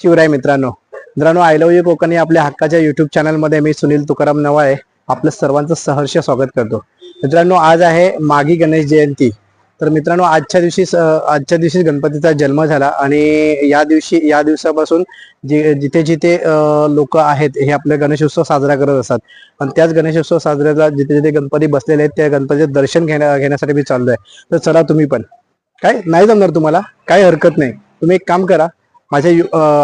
शिवराय मित्रांनो. मित्रांनो I love you Konkan या आपल्या हक्काच्या युट्यूब चॅनलमध्ये मी सुनील तुकाराम नवाळे आपलं सर्वांचं सहर्ष स्वागत करतो. मित्रांनो आज आहे मागी गणेश जयंती. तर मित्रांनो आजच्या दिवशी आजच्या दिवशी गणपतीचा जन्म झाला आणि या दिवशी या दिवसापासून जे जिथे जिथे लोक आहेत हे आपले गणेशोत्सव साजरा करत असतात. आणि त्याच गणेशोत्सव साजऱ्याला जिथे जिथे गणपती बसलेले आहेत त्या गणपतीचे दर्शन घेण्या घेण्यासाठी मी चाललोय. तर चला तुम्ही पण. काय? नाही जमणार तुम्हाला? काय हरकत नाही. तुम्ही एक काम करा. माझ्या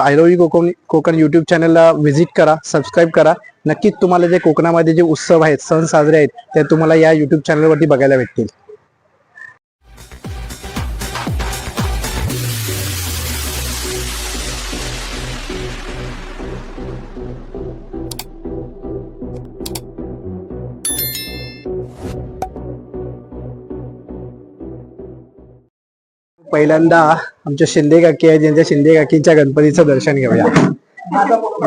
I love you Konkan Konkan YouTube चॅनलला व्हिजिट करा सबस्क्राईब करा. नक्कीच तुम्हाला जे कोकणामध्ये जे उत्सव आहेत सण साजरे आहेत ते तुम्हाला या युट्यूब चॅनलवरती बघायला भेटतील. पहिल्यांदा आमच्या शिंदे काकी आहेत ज्यांच्या शिंदे काकींच्या गणपतीचं दर्शन घेऊया.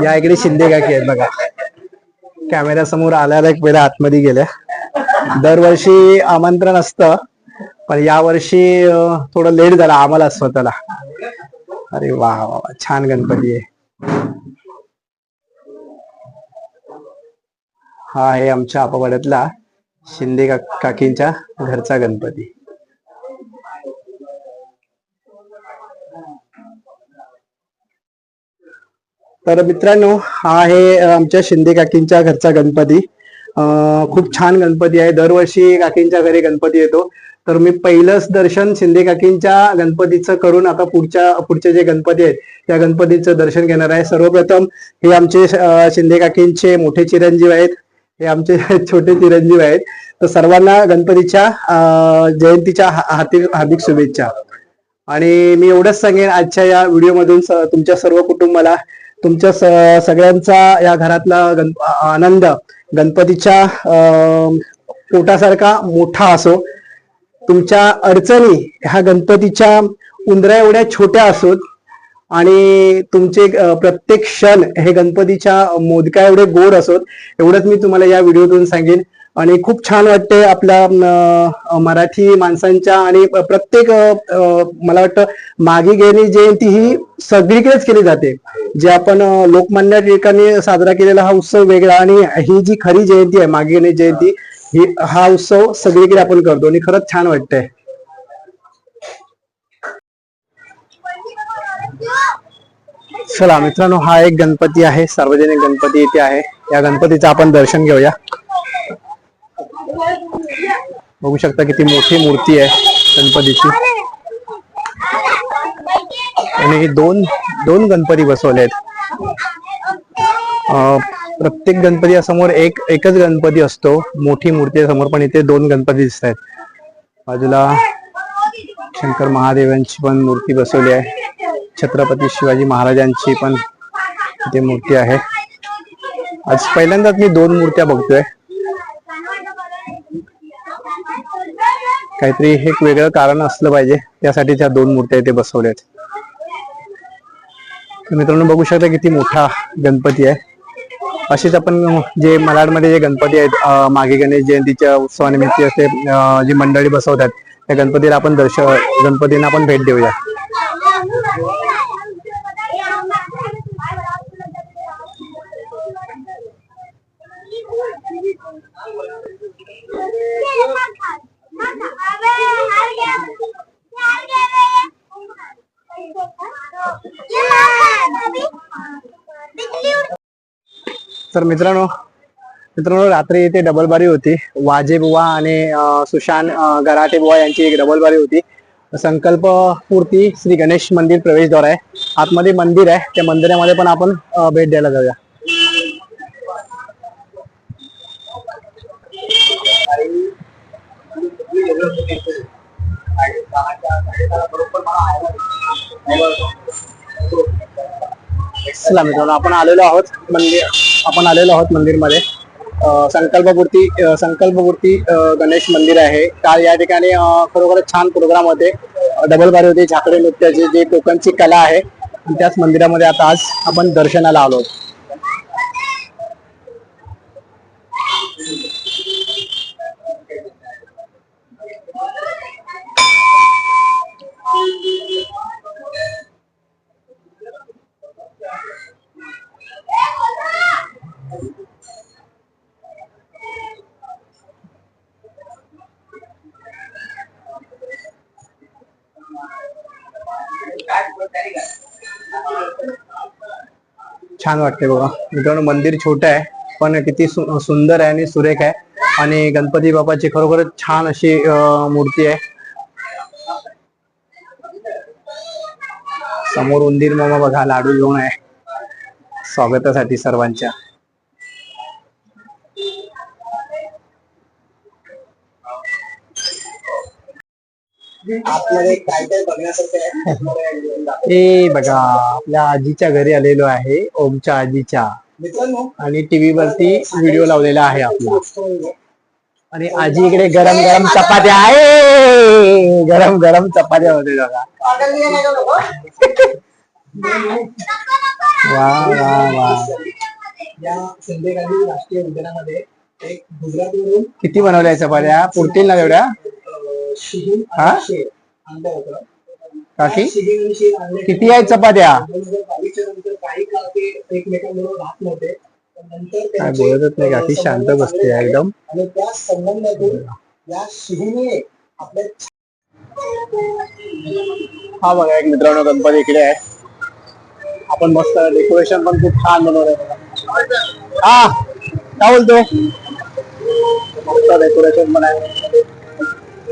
या इकडे शिंदे काकी आहेत बघा. कॅमेरा समोर आल्याला एक पहिला आतमध्ये गेल्या दरवर्षी आमंत्रण असतं पण या वर्षी थोडं लेट झाला आम्हाला स्वतःला. अरे वा वा वा, छान गणपती आहे. हा आहे आमच्या आपावाड्यातला शिंदे का- काकींच्या घरचा गणपती. तर मित्रांनो हा आहे आमच्या शिंदे काकींच्या घरचा गणपती. खूप छान गणपती आहे. दरवर्षी काकींच्या घरी गणपती येतो. तर मी पहिलंच दर्शन शिंदे काकींच्या गणपतीचं करून आता पुढच्या पुढचे जे गणपती आहेत त्या गणपतीचं दर्शन घेणार आहे. सर्वप्रथम हे आमचे शिंदे काकींचे मोठे चिरंजीव आहेत. हे आमचे छोटे चिरंजीव आहेत. तर सर्वांना गणपतीच्या जयंतीच्या हा- हार्दिक हार्दिक शुभेच्छा. आणि मी एवढंच सांगेन आजच्या या व्हिडिओमधून तुमच्या सर्व कुटुंबाला तुमच्या स- सगळ्यांचा या घरातला गण आनंद गणपतीच्या पोटासारखा मोठा असो तुमच्या अडचणी ह्या गणपतीच्या उंदऱ्या एवढ्या छोट्या असोत आणि तुमचे प्रत्येक क्षण हे गणपतीच्या मोदका एवढे गोड असोत एवढंच मी तुम्हाला या व्हिडिओतून सांगेन. आणि खूप छान वाटते आपल्या मराठी माणसांच्या आणि प्रत्येक मला वाटतं मागी गेली जयंती ही सगळीकडेच केली जाते. जे आपण लोकमान्य टिळकांनी साजरा केलेला हा उत्सव वेगळा आणि ही जी खरी जयंती आहे मागी गेली जयंती ही हा उत्सव सगळीकडे आपण करतो आणि खरंच छान वाटतंय. चला मित्रांनो हा एक गणपती आहे सार्वजनिक गणपती इथे आहे. या गणपतीचं आपण दर्शन घेऊया. बघू शकता किती मोठी मूर्ती आहे गणपतीची. आणि हे दोन दोन गणपती बसवले आहेत. प्रत्येक गणपती समोर एक एकच गणपती असतो. मोठी मूर्ती आहे समोर पण इथे दोन गणपती दिसत आहेत. बाजूला शंकर महादेवांची पण मूर्ती बसवली आहे. छत्रपती शिवाजी महाराजांची पण इथे मूर्ती आहे. आज पहिल्यांदाच मी दोन मूर्त्या बघतोय. काहीतरी हे एक वेगळं कारण असलं पाहिजे. त्यासाठी त्या दोन मूर्त्या इथे बसवल्यात. तर मित्रांनो बघू शकता किती मोठा गणपती आहे. असेच आपण जे मलाडमध्ये जे गणपती आहेत मागे गणेश जयंतीच्या उत्सवानिमित्त असे जी मंडळी बसवतात त्या गणपतीला आपण दर्श गणपतींना आपण भेट देऊया. तर मित्रांनो मित्रांनो रात्री इथे डबल बारी होती. वाजे बुवा आणि सुशांत गराटे बुवा यांची एक डबल बारी होती. संकल्प पूर्ती श्री गणेश मंदिर प्रवेशद्वार आहे. आतमध्ये मंदिर आहे. त्या मंदिरामध्ये पण आपण भेट द्यायला जाऊया. चला मित्रांनो आपण आलेलो आहोत मंदिर आपण आलेलो आहोत मंदिरमध्ये. संकल्पपूर्ती संकल्पपूर्ती गणेश मंदिर आहे. काल या ठिकाणी खरोखर खरोखरच छान प्रोग्राम होते. डबल बारी होते झाकडे नृत्याची जी कोकणची कला आहे त्याच मंदिरामध्ये आता आज आपण दर्शनाला आलो छान वाटते बघा. मित्रांनो मंदिर छोट आहे पण किती सुंदर आहे आणि सुरेख आहे. आणि गणपती बाबाची खरोखरच छान अशी मूर्ती आहे. समोर उंदीर मामा बघा लाडू घेऊन आहे. स्वागतासाठी सर्वांच्या. ए बघा आपल्या आजीच्या घरी आलेलो आहे ओमच्या आजीच्या. आणि टीव्ही वरती व्हिडिओ लावलेला आहे आपला. आणि आजी इकडे गरम गरम चपात्या आहे. गरम गरम चपात्या होते बघा. वा वा वा. संध्याकाळी राष्ट्रीय उद्यानामध्ये एक गुजरातवरून किती बनवल्या चपात्या? पुरतील ना तेवढ्या? हा? काकी? किती आहेत. चपात्या? काय बोलतच नाही काकी? शांत बसते. एकदम. हा बघा एक मित्रांनो गणपती इकडे आहे. आपण मस्त डेकोरेशन पण खूप छान बनवलंय. हा काय बोलतो मस्त डेकोरेशन पण आहे.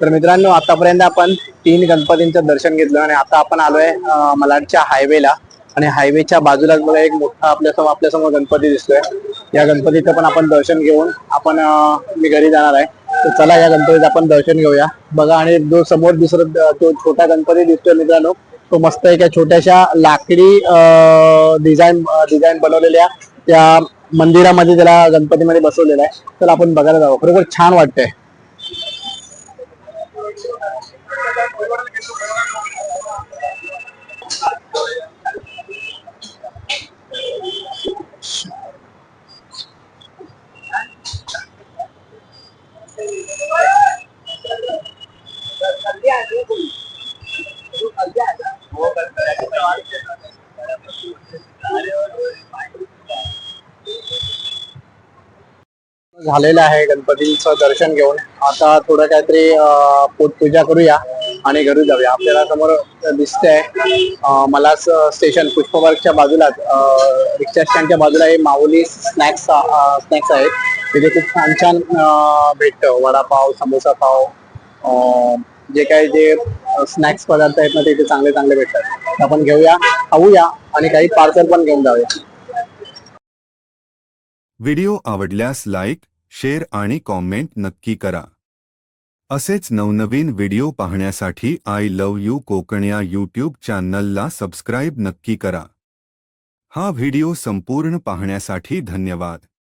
तर मित्रांनो आतापर्यंत आपण तीन गणपतींचं दर्शन घेतलं आणि आता आपण आलोय मलाडच्या हायवेला. आणि हायवेच्या बाजूलाच बघा एक मोठा आपल्यासमोर आपल्यासमोर गणपती दिसतोय. या गणपतीचं पण आपण दर्शन घेऊन आपण मी घरी जाणार आहे. तर चला या गणपतीचं आपण दर्शन घेऊया. बघा आणि जो समोर दुसरा तो छोटा गणपती दिसतोय मित्रांनो. तो मस्त एका छोट्याशा लाकडी डिझाईन डिझाईन बनवलेल्या त्या मंदिरामध्ये त्याला गणपतीमध्ये बसवलेला आहे. तर आपण बघायला जाऊ. खरोखर छान वाटतंय. झालेलं आहे गणपतीचं दर्शन घेऊन. आता थोडं काहीतरी पोटपूजा करूया आणि घरी जाऊया. आपल्याला समोर दिसतंय मला स्टेशन पुष्पवर्गच्या बाजूलाच रिक्षा स्टँडच्या बाजूला हे माऊली स्नॅक्स स्नॅक्स आहेत. तिथे खूप छान छान भेटतं. वडापाव समोसा पाव जे काही जे स्नॅक्स पदार्थ आहेत ना ते चांगले चांगले भेटतात. आपण घेऊया खाऊया आणि काही पार्सल पण घेऊन जाऊया. व्हिडिओ आवडल्यास लाईक शेअर आणि कॉमेंट नक्की करा. असेच नवनवीन व्हिडिओ पाहण्यासाठी आय लव यू कोकण या यूट्यूब चॅनलला सबस्क्राईब नक्की करा. हा व्हिडिओ संपूर्ण पाहण्यासाठी धन्यवाद.